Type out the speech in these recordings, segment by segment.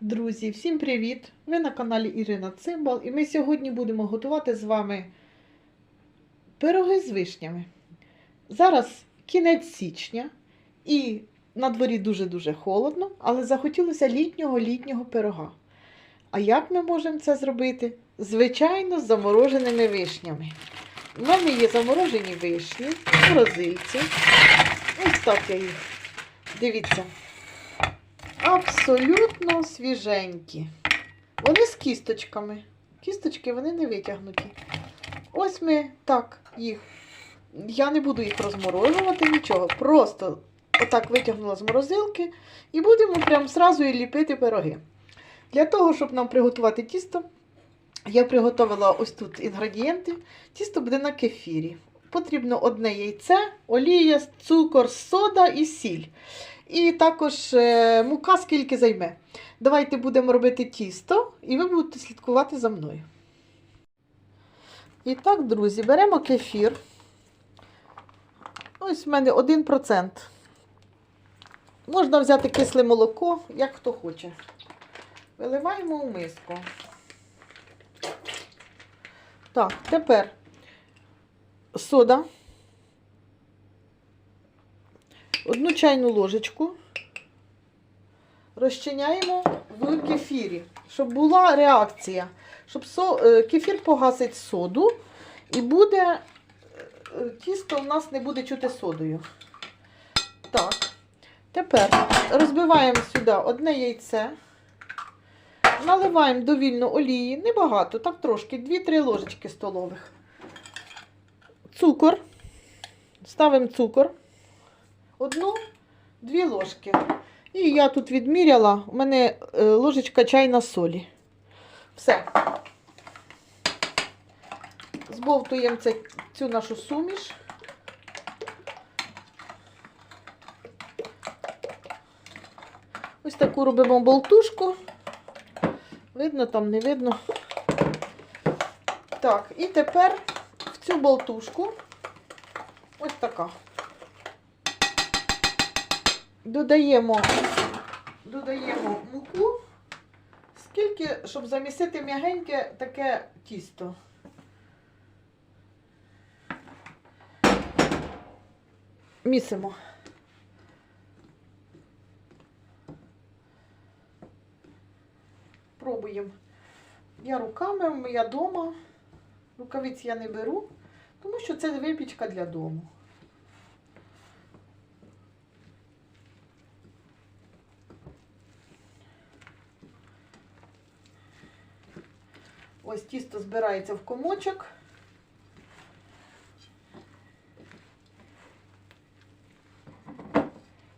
Друзі, всім привіт! Ви на каналі Ірина Цимбал, і ми сьогодні будемо готувати з вами пироги з вишнями. Зараз кінець січня, і на дворі дуже-дуже холодно, але захотілося літнього літнього пирога. А як ми можемо це зробити? Звичайно, з замороженими вишнями. У мене є заморожені вишні, в морозильці. Ось так я їх. Дивіться. Абсолютно свіженькі. Вони з кісточками. Кісточки вони не витягнуті. Ось ми так їх. Я не буду їх розморожувати, нічого. Просто отак витягнула з морозилки і будемо прямо зразу і ліпити пироги. Для того, щоб нам приготувати тісто, я приготувала ось тут інгредієнти. Тісто буде на кефірі. Потрібно одне яйце, олія, цукор, сода і сіль. І також е, мука скільки займе. Давайте будемо робити тісто, і ви будете слідкувати за мною. І так, друзі, беремо кефір. Ось в мене 1%. Можна взяти кисле молоко, як хто хоче. Виливаємо у миску. Так, тепер сода. Одну чайну ложечку розчиняємо в кефірі, щоб була реакція, щоб е, кефір погасить соду і буде е, тісто у нас не буде чути содою. Так, тепер розбиваємо сюди одне яйце, наливаємо довільно олії, небагато, так трошки, 2-3 ложечки столових. Цукор, ставимо цукор одну-дві ложки. І я тут відміряла, у мене е, ложечка чайна солі. Все. Збовтуємо цю нашу суміш. Ось таку робимо болтушку. Видно, там не видно. Так, і тепер в цю болтушку ось така додаємо, додаємо муку, скільки, щоб замісити м'ягеньке таке тісто. Місимо. Пробуємо. Я руками, я вдома. Рукавиць я не беру, тому що це випічка для дому. Ось тісто збирається в комочок.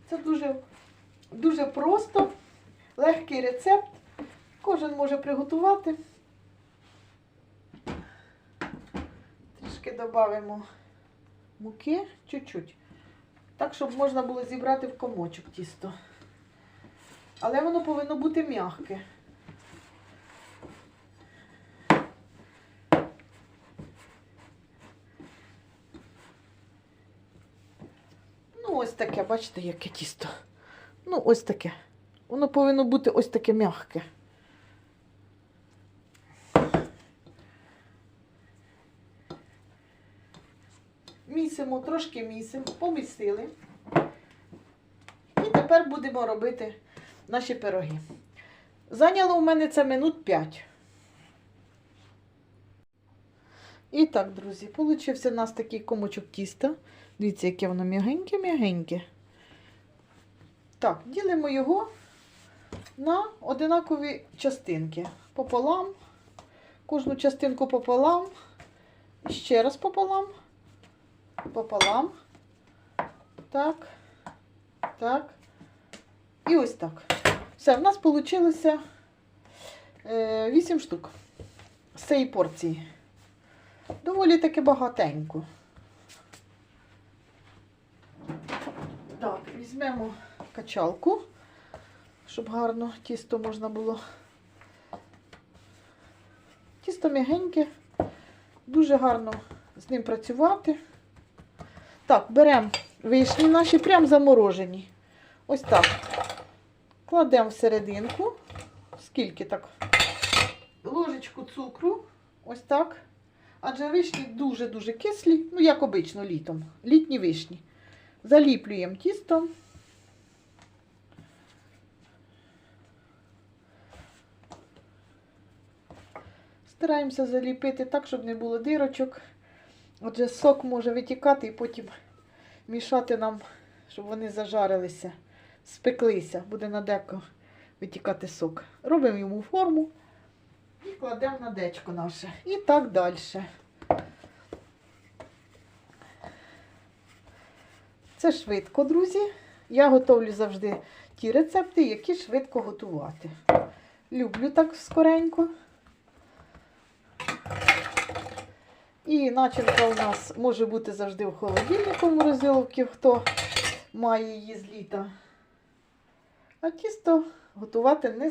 Це дуже, дуже просто, легкий рецепт. Кожен може приготувати. Трішки додамо муки, чуть-чуть. Так, щоб можна було зібрати в комочок тісто. Але воно повинно бути м'яке. Ну, ось таке, бачите, яке тісто. Ну, ось таке. Воно повинно бути ось таке м'яке. Місимо, трошки місимо, помісили. І тепер будемо робити наші пироги. Зайняло у мене це минут 5. І так, друзі, получився у нас такий комочок тіста. Дивіться, яке воно м'ягеньке-м'ягеньке. Так, ділимо його на одинакові частинки. Пополам, кожну частинку пополам, ще раз пополам, пополам. Так, так. І ось так. Все, в нас вийшло 8 штук з цієї порції. Доволі таки багатенько. Так, візьмемо качалку. щоб гарно тісто можна було. Тісто м'ягеньке, дуже гарно з ним працювати. Так, беремо вишні наші, прям заморожені. Ось так. Кладемо всерединку. Скільки так? Ложечку цукру. Ось так. Адже вишні дуже-дуже кислі, ну, як обично літом. Літні вишні. Заліплюємо тісто. Стараємося заліпити так, щоб не було дирочок. Отже, сок може витікати і потім мішати нам, щоб вони зажарилися, спеклися. Буде на деко витікати сок. Робимо йому форму і кладемо на дечко наше. І так далі. Це швидко, друзі. Я готовлю завжди ті рецепти, які швидко готувати. Люблю так скоренько. І начинка у нас може бути завжди в холодильнику в морозиловці, хто має її з літа. А тісто готувати не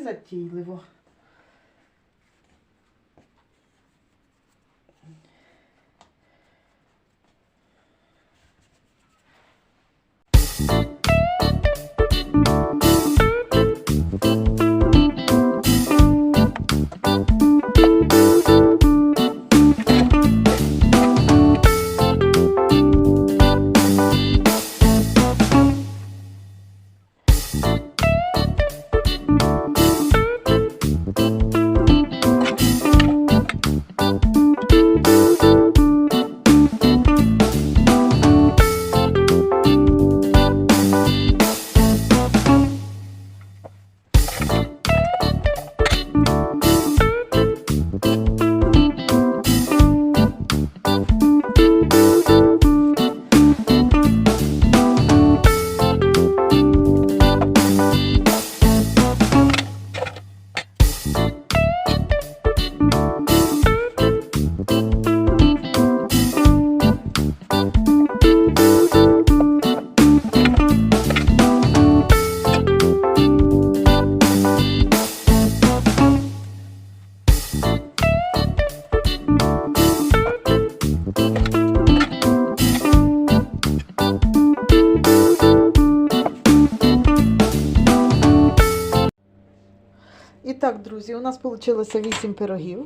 так, друзі, у нас вийшло 8 пирогів.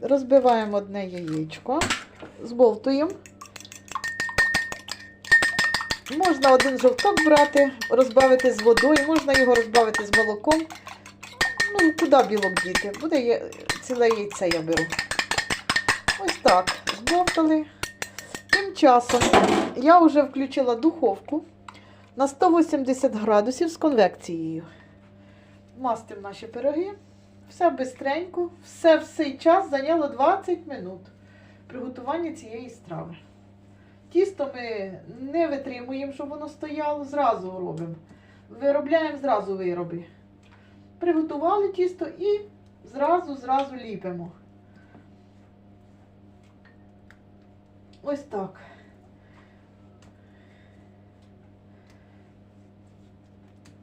Розбиваємо одне яєчко, збовтуємо. Можна один жовток брати, розбавити з водою, можна його розбавити з молоком. Ну, куди білок діти? Буде є... ціле яйце я беру. Ось так, збовтали. Тим часом я вже включила духовку на 180 градусів з конвекцією. Мастимо наші пироги. Все бистренько, все в цей час зайняло 20 минут приготування цієї страви. Тісто ми не витримуємо, щоб воно стояло, зразу робимо. Виробляємо зразу вироби. Приготували тісто і зразу-зразу ліпимо. Ось так.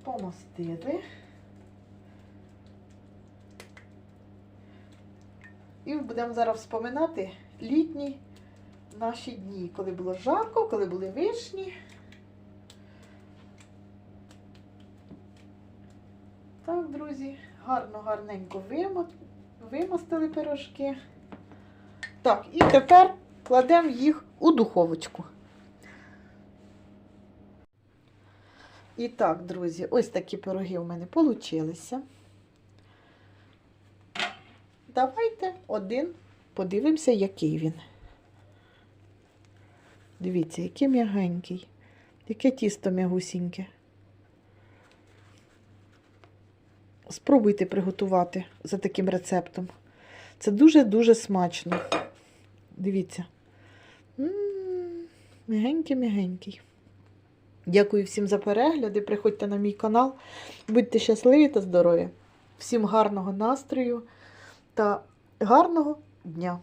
Помастили. І будемо зараз вспоминати літні наші дні, коли було жарко, коли були вишні. Так, друзі, гарно, гарненько вимостили пирожки. Так, і тепер кладемо їх у духовочку. І так, друзі, ось такі пироги у мене получилися. Давайте один подивимося, який він. Дивіться, який м'ягенький, яке тісто м'ягусіньке. Спробуйте приготувати за таким рецептом. Це дуже-дуже смачно. Дивіться. М'ягенький-м'ягенький. Дякую всім за перегляди. Приходьте на мій канал. Будьте щасливі та здорові. Всім гарного настрою та гарного дня!